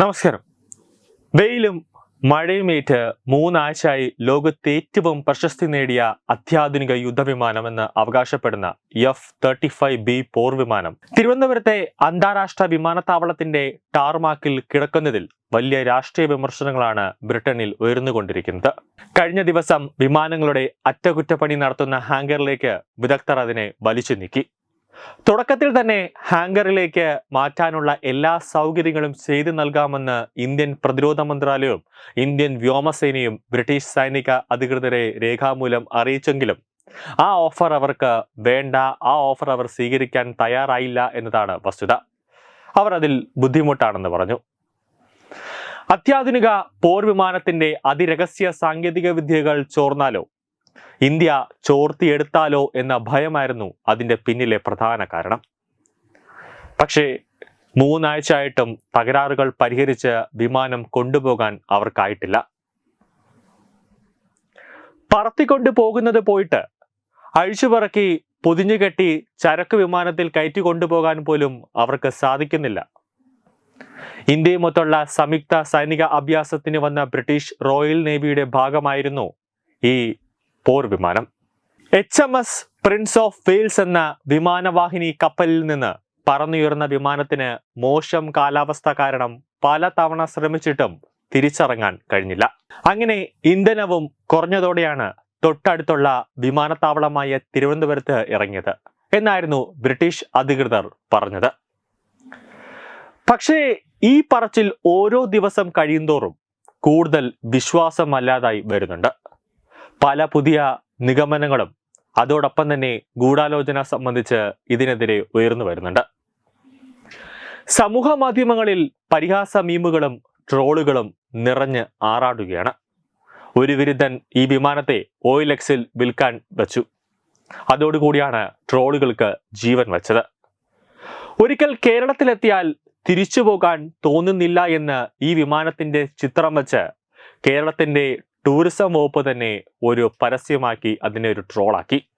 നമസ്കാരം. വെയിലും മഴയുമേറ്റ് മൂന്നാഴ്ചയായി ലോകത്തെ ഏറ്റവും പ്രശസ്തി നേടിയ അത്യാധുനിക യുദ്ധവിമാനമെന്ന് അവകാശപ്പെടുന്ന എഫ് തേർട്ടി ഫൈവ് ബി പോർ വിമാനം തിരുവനന്തപുരത്തെ അന്താരാഷ്ട്ര വിമാനത്താവളത്തിന്റെ ടാർമാക്കിൽ കിടക്കുന്നതിൽ വലിയ രാഷ്ട്രീയ വിമർശനങ്ങളാണ് ബ്രിട്ടനിൽ ഉയർന്നുകൊണ്ടിരിക്കുന്നത്. കഴിഞ്ഞ ദിവസം വിമാനങ്ങളുടെ അറ്റകുറ്റപ്പണി നടത്തുന്ന ഹാങ്കറിലേക്ക് വിദഗ്ധർ അതിനെ വലിച്ചു നീക്കി. തുടക്കത്തിൽ തന്നെ ഹാങ്കറിലേക്ക് മാറ്റാനുള്ള എല്ലാ സൗകര്യങ്ങളും ചെയ്തു നൽകാമെന്ന് ഇന്ത്യൻ പ്രതിരോധ മന്ത്രാലയവും ഇന്ത്യൻ വ്യോമസേനയും ബ്രിട്ടീഷ് സൈനിക അധികൃതരെ രേഖാമൂലം അറിയിച്ചെങ്കിലും ആ ഓഫർ അവർക്ക് വേണ്ട ആ ഓഫർ അവർ സ്വീകരിക്കാൻ തയ്യാറായില്ല എന്നതാണ് വസ്തുത. അവർ അതിൽ ബുദ്ധിമുട്ടാണെന്ന് പറഞ്ഞു. അത്യാധുനിക പോർവിമാനത്തിന്റെ അതിരഹസ്യ സാങ്കേതിക വിദ്യകൾ ചോർന്നാലോ? ഇന്ത്യ ചോർത്തിയെടുത്താലോ എന്ന ഭയമായിരുന്നു അതിന്റെ പിന്നിലെ പ്രധാന കാരണം. പക്ഷേ മൂന്നാഴ്ചയായിട്ടും തകരാറുകൾ പരിഹരിച്ച് വിമാനം കൊണ്ടുപോകാൻ അവർക്കായിട്ടില്ല. പറത്തിക്കൊണ്ടു പോകുന്നത് പോയിട്ട് അഴിച്ചുപറക്കി പൊതിഞ്ഞുകെട്ടി ചരക്ക് വിമാനത്തിൽ കയറ്റി കൊണ്ടുപോകാൻ പോലും അവർക്ക് സാധിക്കുന്നില്ല. ഇന്ത്യയുമൊത്തുള്ള സംയുക്ത സൈനിക അഭ്യാസത്തിന് വന്ന ബ്രിട്ടീഷ് റോയൽ നേവിയുടെ ഭാഗമായിരുന്നു ഈ പോർ വിമാനം H M S Prince of Wales എന്ന വിമാനവാഹിനി കപ്പലിൽ നിന്ന് പറന്നുയർന്ന വിമാനത്തിന് മോശം കാലാവസ്ഥ കാരണം പല തവണ ശ്രമിച്ചിട്ടും തിരിച്ചറങ്ങാൻ കഴിഞ്ഞില്ല. അങ്ങനെ ഇന്ധനവും കുറഞ്ഞതോടെയാണ് തൊട്ടടുത്തുള്ള വിമാനത്താവളമായ തിരുവനന്തപുരത്ത് ഇറങ്ങിയത് എന്നായിരുന്നു ബ്രിട്ടീഷ് അധികൃതർ പറഞ്ഞത്. പക്ഷേ ഈ പറച്ചിൽ ഓരോ ദിവസം കഴിയുന്തോറും കൂടുതൽ വിശ്വാസമല്ലാതായി വരുന്നുണ്ട്. പല പുതിയ നിഗമനങ്ങളും അതോടൊപ്പം തന്നെ ഗൂഢാലോചന സംബന്ധിച്ച് ഇതിനെതിരെ ഉയർന്നു വരുന്നുണ്ട്. സമൂഹ മാധ്യമങ്ങളിൽ പരിഹാസ മീമുകളും ട്രോളുകളും നിറഞ്ഞ് ആറാടുകയാണ്. ഒരു വിരുദ്ധൻ ഈ വിമാനത്തെ ഓയിൽ എക്സിൽ വിൽക്കാൻ വച്ചു. അതോടുകൂടിയാണ് ട്രോളുകൾക്ക് ജീവൻ വച്ചത്. ഒരിക്കൽ കേരളത്തിലെത്തിയാൽ തിരിച്ചു പോകാൻ തോന്നുന്നില്ല എന്ന് ഈ വിമാനത്തിന്റെ ചിത്രം വച്ച് കേരളത്തിന്റെ ടൂറിസം വകുപ്പ് തന്നെ ഒരു പരസ്യമാക്കി അതിനെ ഒരു ട്രോളാക്കി.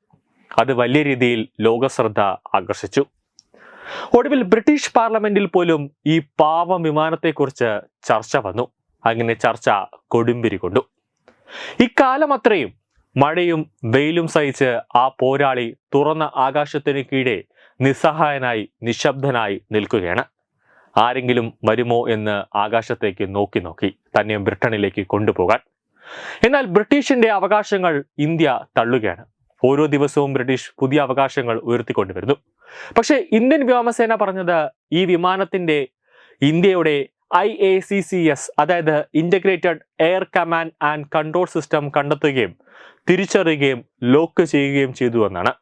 അത് വലിയ രീതിയിൽ ലോകശ്രദ്ധ ആകർഷിച്ചു. ഒടുവിൽ ബ്രിട്ടീഷ് പാർലമെന്റിൽ പോലും ഈ പാവം വിമാനത്തെക്കുറിച്ച് ചർച്ച വന്നു. അങ്ങനെ ചർച്ച കൊടുമ്പിരി കൊണ്ടു. ഇക്കാലം അത്രയും മഴയും വെയിലും സഹിച്ച് ആ പോരാളി തുറന്ന ആകാശത്തിന് കീഴെ നിസ്സഹായനായി നിശബ്ദനായി നിൽക്കുകയാണ്. ആരെങ്കിലും വരുമോ എന്ന് ആകാശത്തേക്ക് നോക്കി നോക്കി തന്നെ ബ്രിട്ടനിലേക്ക് കൊണ്ടുപോകാൻ. എന്നാൽ ബ്രിട്ടീഷിന്റെ അവകാശങ്ങൾ ഇന്ത്യ തള്ളുകയാണ്. ഓരോ ദിവസവും ബ്രിട്ടീഷ് പുതിയ അവകാശങ്ങൾ ഉയർത്തിക്കൊണ്ടുവരുന്നു. പക്ഷേ ഇന്ത്യൻ വ്യോമസേന പറഞ്ഞത് ഈ വിമാനത്തിന്റെ ഇന്ത്യയുടെ I A C C S അതായത് integrated air command and control system കണ്ടെത്തുകയും തിരിച്ചറിയുകയും ലോക്ക് ചെയ്യുകയും ചെയ്തു എന്നാണ്.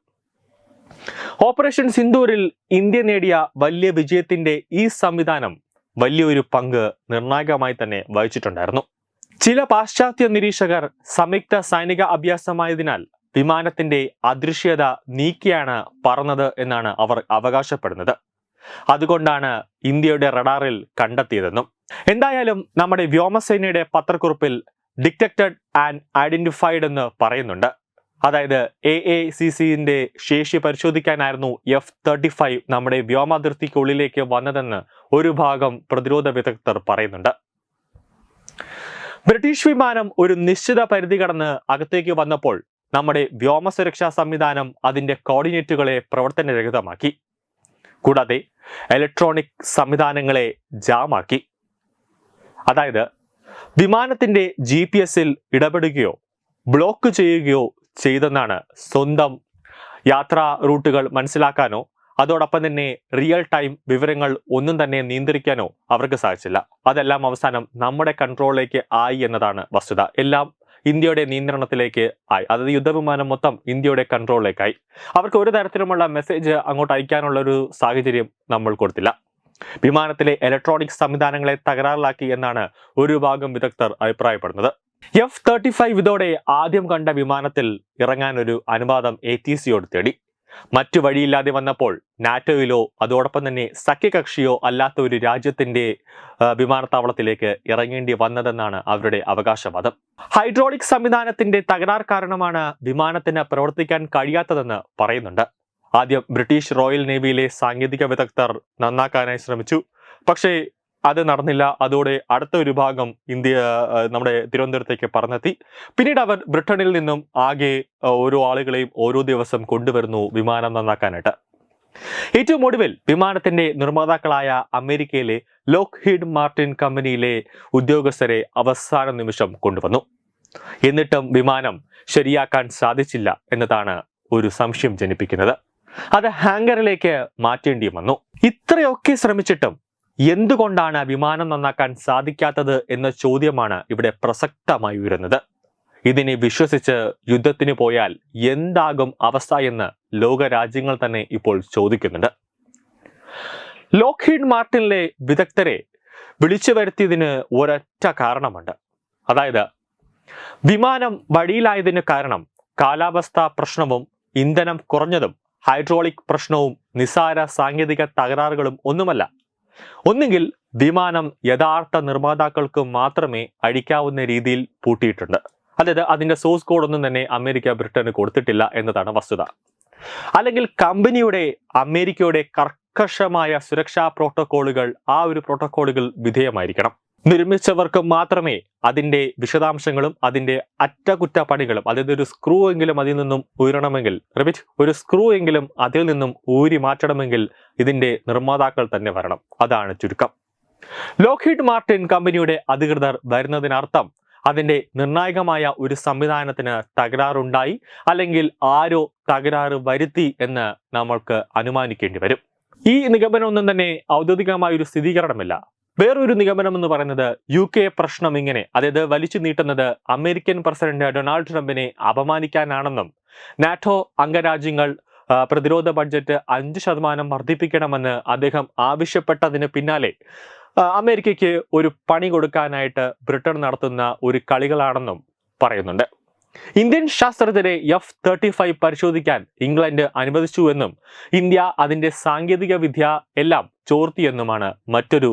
ഓപ്പറേഷൻ സിന്ധൂരിൽ ഇന്ത്യ നേടിയ വലിയ വിജയത്തിന്റെ ഈ സംവിധാനം വലിയൊരു പങ്ക് നിർണായകമായി തന്നെ വഹിച്ചിട്ടുണ്ടായിരുന്നു. ചില പാശ്ചാത്യ നിരീക്ഷകർ സംയുക്ത സൈനിക അഭ്യാസമായതിനാൽ വിമാനത്തിന്റെ അദൃശ്യത നീക്കിയാണ് പറന്നത് എന്നാണ് അവർ അവകാശപ്പെടുന്നത്. അതുകൊണ്ടാണ് ഇന്ത്യയുടെ റഡാറിൽ കണ്ടെത്തിയതെന്നും. എന്തായാലും നമ്മുടെ വ്യോമസേനയുടെ പത്രക്കുറിപ്പിൽ ഡിറ്റക്റ്റഡ് ആൻഡ് ഐഡന്റിഫൈഡ് എന്ന് പറയുന്നുണ്ട്. അതായത് എ എ സി സിന്റെ ശേഷി പരിശോധിക്കാനായിരുന്നു എഫ് തേർട്ടി ഫൈവ് നമ്മുടെ വ്യോമാതിർത്തിക്കുള്ളിലേക്ക് വന്നതെന്ന് ഒരു ഭാഗം പ്രതിരോധ വിദഗ്ധർ പറയുന്നുണ്ട്. ബ്രിട്ടീഷ് വിമാനം ഒരു നിശ്ചിത പരിധി കടന്ന് അകത്തേക്ക് വന്നപ്പോൾ നമ്മുടെ വ്യോമസുരക്ഷാ സംവിധാനം അതിന്റെ കോർഡിനേറ്റുകളെ പ്രവർത്തനരഹിതമാക്കി കൂടാതെ ഇലക്ട്രോണിക് സംവിധാനങ്ങളെ ജാമാക്കി. അതായത് വിമാനത്തിന്റെ ജി പി എസിൽ ഇടപെടുകയോ ബ്ലോക്ക് ചെയ്യുകയോ ചെയ്തെന്നാണ് സ്വന്തം യാത്രാ റൂട്ടുകൾ മനസ്സിലാക്കാനോ അതോടൊപ്പം തന്നെ റിയൽ ടൈം വിവരങ്ങൾ ഒന്നും തന്നെ നിയന്ത്രിക്കാനോ അവർക്ക് സാധിച്ചില്ല. അതെല്ലാം അവസാനം നമ്മുടെ കൺട്രോളിലേക്ക് ആയി എന്നതാണ് വസ്തുത. എല്ലാം ഇന്ത്യയുടെ നിയന്ത്രണത്തിലേക്ക് ആയി. അതായത് യുദ്ധവിമാനം മൊത്തം ഇന്ത്യയുടെ കൺട്രോളിലേക്കായി അവർക്ക് ഒരു തരത്തിലുമുള്ള മെസ്സേജ് അങ്ങോട്ട് അയക്കാനുള്ള ഒരു സാഹചര്യം നമ്മൾ കൊടുത്തില്ല. വിമാനത്തിലെ ഇലക്ട്രോണിക് സംവിധാനങ്ങളെ തകരാറിലാക്കി എന്നാണ് ഒരു ഭാഗം വിദഗ്ധർ അഭിപ്രായപ്പെടുന്നത്. എഫ് തേർട്ടി ഫൈവ് ഇതോടെ ആദ്യം കണ്ട വിമാനത്തിൽ ഇറങ്ങാൻ ഒരു അനുവാദം എ ടി സിയോട് തേടി. മറ്റു വഴിയില്ലാതെ വന്നപ്പോൾ നാറ്റോയിലോ അതോടൊപ്പം തന്നെ സഖ്യകക്ഷിയോ അല്ലാത്ത ഒരു രാജ്യത്തിന്റെ വിമാനത്താവളത്തിലേക്ക് ഇറങ്ങേണ്ടി വന്നതെന്നാണ് അവരുടെ അവകാശവാദം. ഹൈഡ്രോളിക് സംവിധാനത്തിന്റെ തകരാർ കാരണമാണ് വിമാനത്തിന് പ്രവർത്തിക്കാൻ കഴിയാത്തതെന്ന് പറയുന്നുണ്ട്. ആദ്യം ബ്രിട്ടീഷ് റോയൽ നേവിയിലെ സാങ്കേതിക വിദഗ്ധർ നന്നാക്കാനായി ശ്രമിച്ചു. പക്ഷേ അത് നടന്നില്ല. അതോടെ അടുത്ത ഒരു ഭാഗം ഇന്ത്യ നമ്മുടെ തിരുവനന്തപുരത്തേക്ക് പറന്നെത്തി. പിന്നീട് അവർ ബ്രിട്ടനിൽ നിന്നും ആകെ ഓരോ ആളുകളെയും ഓരോ ദിവസം കൊണ്ടുവരുന്നു വിമാനം നന്നാക്കാനായിട്ട്. ഏറ്റവും ഒടുവിൽ വിമാനത്തിന്റെ നിർമ്മാതാക്കളായ അമേരിക്കയിലെ ലോക്ക് ഹീഡ് മാർട്ടിൻ കമ്പനിയിലെ ഉദ്യോഗസ്ഥരെ അവസാന നിമിഷം കൊണ്ടുവന്നു. എന്നിട്ടും വിമാനം ശരിയാക്കാൻ സാധിച്ചില്ല എന്നതാണ് ഒരു സംശയം ജനിപ്പിക്കുന്നത്. അത് ഹാങ്കറിലേക്ക് മാറ്റേണ്ടി വന്നു. ഇത്രയൊക്കെ ശ്രമിച്ചിട്ടും എന്തുകൊണ്ടാണ് വിമാനം നന്നാക്കാൻ സാധിക്കാത്തത് എന്ന ചോദ്യമാണ് ഇവിടെ പ്രസക്തമായി ഉയരുന്നത്. ഇതിനെ വിശ്വസിച്ച് യുദ്ധത്തിന് പോയാൽ എന്താകും അവസ്ഥ എന്ന് ലോക രാജ്യങ്ങൾ തന്നെ ഇപ്പോൾ ചോദിക്കുന്നുണ്ട്. ലോക്ക്ഹീഡ് മാർട്ടിനിലെ വിദഗ്ധരെ വിളിച്ചു വരുത്തിയതിന് ഒരൊറ്റ കാരണമുണ്ട്. അതായത് വിമാനം വഴിയിലായതിന് കാരണം കാലാവസ്ഥാ പ്രശ്നവും ഇന്ധനം കുറഞ്ഞതും ഹൈഡ്രോളിക് പ്രശ്നവും നിസാര സാങ്കേതിക തകരാറുകളും ഒന്നുമല്ല. ഒന്നുകിൽ വിമാനം യഥാർത്ഥ നിർമ്മാതാക്കൾക്ക് മാത്രമേ അഴിക്കാവുന്ന രീതിയിൽ പൂട്ടിയിട്ടുണ്ട്. അതായത് അതിന്റെ സോഴ്സ് കോഡ് ഒന്നും തന്നെ അമേരിക്ക ബ്രിട്ടന് കൊടുത്തിട്ടില്ല എന്നതാണ് വസ്തുത. അല്ലെങ്കിൽ കമ്പനിയുടെ അമേരിക്കയുടെ കർക്കശമായ സുരക്ഷാ പ്രോട്ടോക്കോളുകൾ ആ ഒരു പ്രോട്ടോക്കോളുകൾ വിധേയമായിരിക്കണം. നിർമ്മിച്ചവർക്ക് മാത്രമേ അതിന്റെ വിശദാംശങ്ങളും അതിന്റെ അറ്റകുറ്റപ്പണികളും അതായത് ഒരു സ്ക്രൂ എങ്കിലും അതിൽ നിന്നും ഉയരണമെങ്കിൽ റിപ്പീറ്റ് ഒരു സ്ക്രൂ എങ്കിലും അതിൽ നിന്നും ഊരി മാറ്റണമെങ്കിൽ ഇതിന്റെ നിർമ്മാതാക്കൾ തന്നെ വരണം. അതാണ് ചുരുക്കം. ലോക്ഹീഡ് മാർട്ടിൻ കമ്പനിയുടെ അധികൃതർ വരുന്നതിനർത്ഥം അതിന്റെ നിർണായകമായ ഒരു സംവിധാനത്തിന് തകരാറുണ്ടായി അല്ലെങ്കിൽ ആരോ തകരാറ് വരുത്തി എന്ന് നമ്മൾക്ക് അനുമാനിക്കേണ്ടി വരും. ഈ നിഗമനമൊന്നും തന്നെ ഔദ്യോഗികമായ ഒരു സ്ഥിരീകരണമില്ല. വേറൊരു നിഗമനം എന്ന് പറയുന്നത് യു കെ പ്രശ്നം ഇങ്ങനെ. അതായത് വലിച്ചു നീട്ടുന്നത് അമേരിക്കൻ പ്രസിഡന്റ് ഡൊണാൾഡ് ട്രംപിനെ അപമാനിക്കാനാണെന്നും നാറ്റോ അംഗരാജ്യങ്ങൾ പ്രതിരോധ ബഡ്ജറ്റ് അഞ്ച് ശതമാനം വർദ്ധിപ്പിക്കണമെന്ന് അദ്ദേഹം ആവശ്യപ്പെട്ടതിന് പിന്നാലെ അമേരിക്കയ്ക്ക് ഒരു പണി കൊടുക്കാനായിട്ട് ബ്രിട്ടൻ നടത്തുന്ന ഒരു കളികളാണെന്നും പറയുന്നുണ്ട്. ഇന്ത്യൻ ശാസ്ത്രജ്ഞരെ എഫ് തേർട്ടി ഫൈവ് പരിശോധിക്കാൻ ഇംഗ്ലണ്ട് അനുവദിച്ചുവെന്നും ഇന്ത്യ അതിന്റെ സാങ്കേതിക വിദ്യ എല്ലാം ചോർത്തിയെന്നുമാണ് മറ്റൊരു